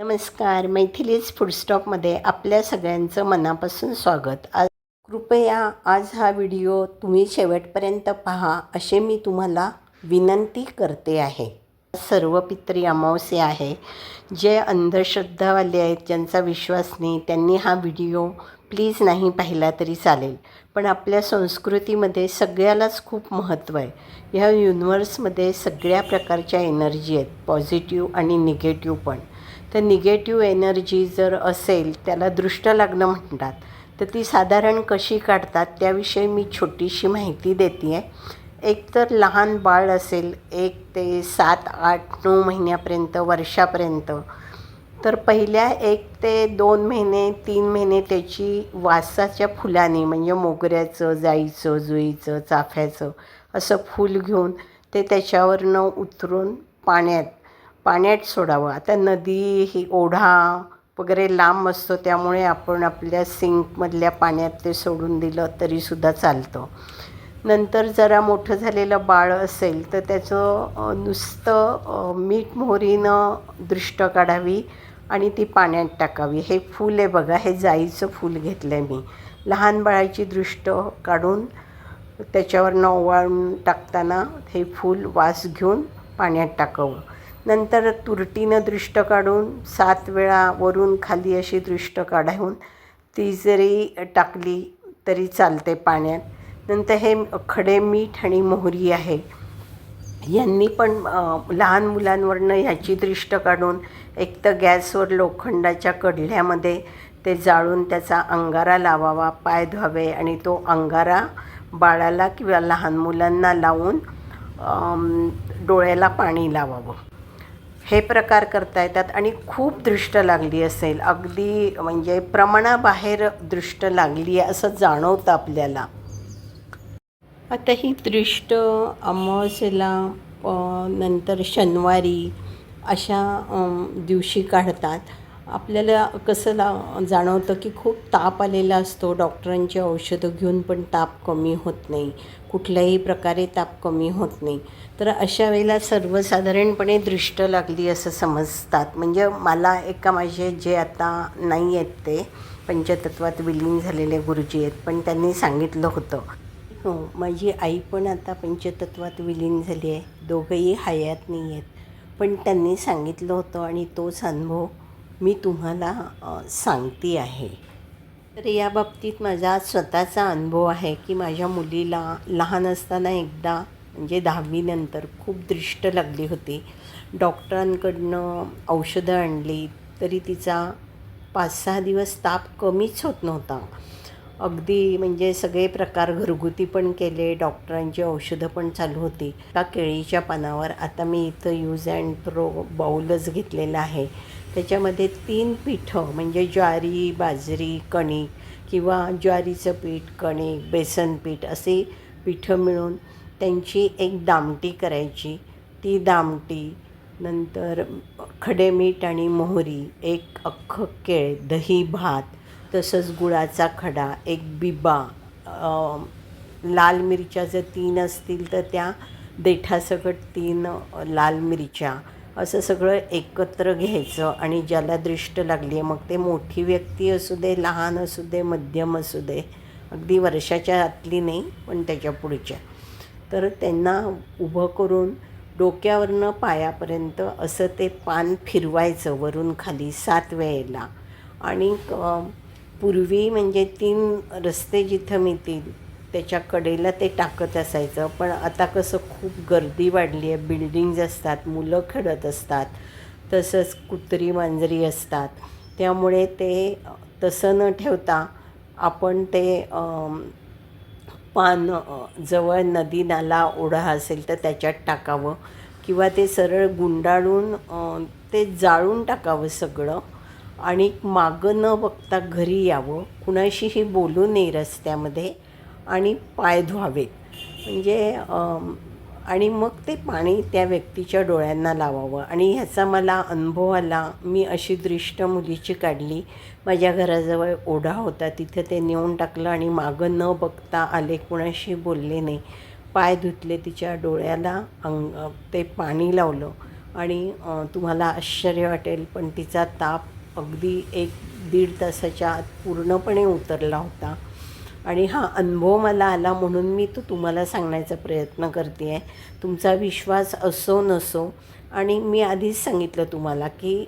नमस्कार मैथिलीज फूडस्टॉकमध्ये आपल्या सगळ्यांचं मनापासून स्वागत. आज कृपया आज हा व्हिडिओ तुम्ही शेवटपर्यंत पहा असे मी तुम्हाला विनंती करते आहे. सर्व पित्री अमावसे आहे. जे अंधश्रद्धावाले आहेत ज्यांचा विश्वास नाही त्यांनी हा व्हिडिओ प्लीज नाही पाहिला तरी चालेल. पण आपल्या संस्कृतीमध्ये सगळ्यालाच खूप महत्त्व आहे. ह्या युनिवर्समध्ये सगळ्या प्रकारच्या एनर्जी आहेत पॉझिटिव्ह आणि निगेटिव्ह पण. तर निगेटिव्ह एनर्जी जर असेल त्याला दृष्ट लागणं म्हणतात. तर ती साधारण कशी काढतात त्याविषयी मी छोटीशी माहिती देते आहे एक तर लहान बाळ असेल एक ते सात आठ नऊ महिन्यापर्यंत वर्षापर्यंत. तर पहिल्या एक ते दोन महिने तीन महिने त्याची वासाच्या फुलाने म्हणजे मोगऱ्याचं जाईचं जुईचं चाफ्याचं असं फूल घेऊन ते त्याच्यावरनं उतरून पाण्यात पाण्यात सोडावं. आता नदी ही ओढा वगैरे लांब असतो त्यामुळे आपण आपल्या सिंकमधल्या पाण्यात ते सोडून दिलं तरीसुद्धा चालतं. नंतर जरा मोठं झालेलं बाळ असेल तर त्याचं नुसतं मीठ मोहरीनं दृष्ट काढावी आणि ती पाण्यात टाकावी. हे फूल आहे बघा हे जाईचं फूल घेतलं आहे मी. लहान बाळाची दृष्ट काढून त्याच्यावरनं ओवाळून टाकताना हे फूल वास घेऊन पाण्यात टाकावं. नंतर तुरटीनं दृष्ट काढून सात वेळा वरून खाली अशी दृष्ट काढून ती जरी टाकली तरी चालते पाण्यात. नंतर हे खडे मीठ आणि मोहरी आहे. यांनी पण लहान मुलांवरनं ह्याची दृष्ट काढून एक तर गॅसवर लोखंडाच्या कढल्यामध्ये ते जाळून त्याचा अंगारा लावावा पाय धुवावे आणि तो अंगारा बाळाला किंवा लहान मुलांना लावून डोळ्याला पाणी लावावं. हे प्रकार करता येतात आणि खूप दृष्ट लागली असेल. अगदी म्हणजे प्रमाणाबाहेर दृष्ट लागली आहे असं जाणवतं आपल्याला. आता ही दृष्ट अमावस्येला नंतर शनिवारी अशा दिवशी काढतात. आपल्याला कसं ला जाणवतं की खूप ताप आलेला असतो. डॉक्टरांची औषधं घेऊन पण ताप कमी होत नाही. कुठल्याही प्रकारे ताप कमी होत नाही. तर अशा वेळेला सर्वसाधारणपणे दृष्ट लागली असं समजतात. म्हणजे मला एका माझे जे आता नाही आहेत ते पंचतत्वात विलीन झालेले गुरुजी आहेत पण त्यांनी सांगितलं होतं. हो माझी आई पण आता पंचतत्वात विलीन झाली आहे. दोघंही हयात नाही आहेत पण त्यांनी सांगितलं होतं आणि तोच अनुभव मी तुम्हाला सांगते आहे. तर या बाबतीत माझा स्वतःचा अनुभव आहे की माझ्या मुलीला लहान असताना एकदा म्हणजे दहावीनंतर खूप दृष्ट लागली होती. डॉक्टरांकडनं औषधं आणली तरी तिचा पाच सहा दिवस ताप कमीच होत नव्हता. अगदी म्हणजे सगळे प्रकार घरगुती पण केले डॉक्टरांची औषधं पण चालू होती. का केळीच्या पानावर आता मी इथं यूज अँड प्रो बाऊलच घेतलेला आहे. त्याच्यामध्ये तीन पिठं म्हणजे ज्वारी बाजरी कणिक किंवा ज्वारीचं पीठ कणिक बेसन पीठ असे पिठं मिळून त्यांची एक दामटी करायची. ती दामटी नंतर खडे मीठ आणि मोहरी एक अख्खं केळ दही भात तसंच गुळाचा खडा एक बिबा लाल मिरच्या जर तीन असतील तर त्या देठासकट तीन लाल मिरच्या. असं सगळं एकत्र घ्यायचं आणि ज्याला दृष्ट लागली आहे मग ते मोठी व्यक्ती असू दे लहान असू दे मध्यम असू दे अगदी वर्षाच्या आतली नाही पण त्याच्या पुढच्या. तर त्यांना उभं करून डोक्यावरनं पायापर्यंत असं ते पान फिरवायचं वरून खाली सात वेळेला. आणि पूर्वी म्हणजे तीन रस्ते जिथं मिळतील त्याच्या कडेला ते टाकत असायचं. पण आता कसं खूप गर्दी वाढली आहे. बिल्डिंग्ज असतात मुलं खेळत असतात तसंच कुत्री मांजरी असतात. त्यामुळे ते तसं न ठेवता आपण ते पान जवळ नदी नाला ओढा असेल तर त्याच्यात टाकावं. किंवा ते सरळ गुंडाळून ते जाळून टाकावं सगळं. आणि मागं न बघता घरी यावं. कुणाशीही बोलू नये रस्त्यामध्ये आणि पाय धुवावेत. म्हणजे आणि मग ते पाणी त्या व्यक्तीच्या डोळ्यांना लावावं. आणि ह्याचा मला अनुभव आला. मी अशी दृष्ट मुलीची काढली. माझ्या घराजवळ ओढा होता. तिथं ते नेऊन टाकलं आणि मागं न बघता आले. कुणाशी बोलले नाही. पाय धुतले तिच्या डोळ्याला अंग ते पाणी लावलं. आणि तुम्हाला आश्चर्य वाटेल पण तिचा ताप अगदी एक दीड तासाच्या आत पूर्णपणे उतरला होता. आणि हा अनुभव मला आला म्हणून मी तो तुम्हाला सांगण्याचा प्रयत्न करते आहे तुमचा विश्वास असो नसो. आणि मी आधीच सांगितलं तुम्हाला की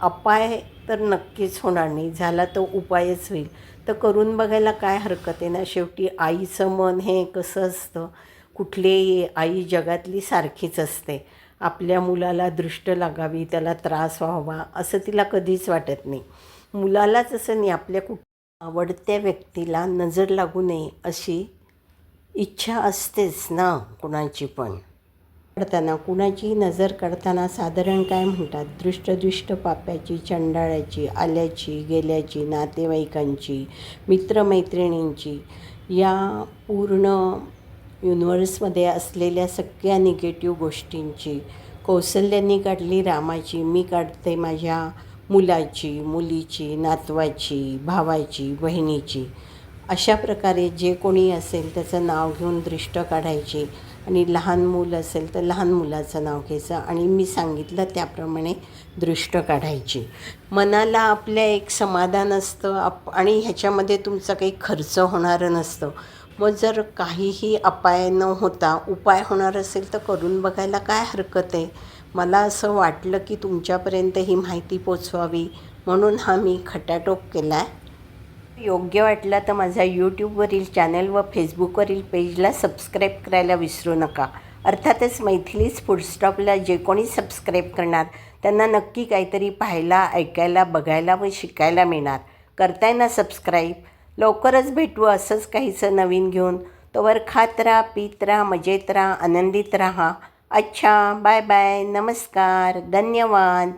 अपाय तर नक्कीच होणार नाही. झाला तो उपायच होईल. तर करून बघायला काय हरकत आहे ना? शेवटी आईचं मन हे कसं असतं? कुठलीही आई जगातली सारखीच असते. आपल्या मुलाला दृष्ट लागावी त्याला त्रास व्हावा असं तिला कधीच वाटत नाही. मुलालाच असं नाही आपल्या कुठ आवडत्या व्यक्तीला नजर लागू नये अशी इच्छा असतेच ना कुणाची पण. काढताना कुणाची नजर काढताना साधारण काय म्हणतात? दृष्टदृष्ट पाप्याची चंडाळ्याची आल्याची गेल्याची नातेवाईकांची मित्रमैत्रिणींची या पूर्ण युनिवर्समध्ये असलेल्या सगळ्या निगेटिव्ह गोष्टींची. कौशल्यांनी काढली रामाची मी काढते माझ्या मुलाची मुलीची नातवाची भावाची बहिणीची. अशा प्रकारे जे कोणी असेल त्याचं नाव घेऊन दृष्ट काढायची आणि लहान मूल असेल तर लहान मुलाचं नाव घ्यायचं आणि मी सांगितलं त्याप्रमाणे दृष्ट काढायची. मनाला आपल्या एक समाधान असतं आप आणि ह्याच्यामध्ये तुमचा काही खर्च होणारं नसतं. मग जर काहीही अपाय न होता उपाय होणार असेल तर करून बघायला काय हरकत आहे? मला असं वाटलं की तुमच्यापर्यंत ही माहिती पोचवावी. म्हणून हा मी खटाटोप केला आहे योग्य वाटला तर माझा यूट्यूबवरील चॅनल व फेसबुकवरील पेजला सबस्क्राईब करायला विसरू नका. अर्थातच मैथिलीच फुडस्टॉपला जे कोणी सबस्क्राईब करणार त्यांना नक्की काहीतरी पाहायला ऐकायला बघायला व शिकायला मिळणार. करताय ना सबस्क्राईब लवकरच भेटू असंच काहीचं नवीन घेऊन. तोवर खात राहा पीत राहा मजेत राहा आनंदित राहा. अच्छा बाय बाय नमस्कार धन्यवाद.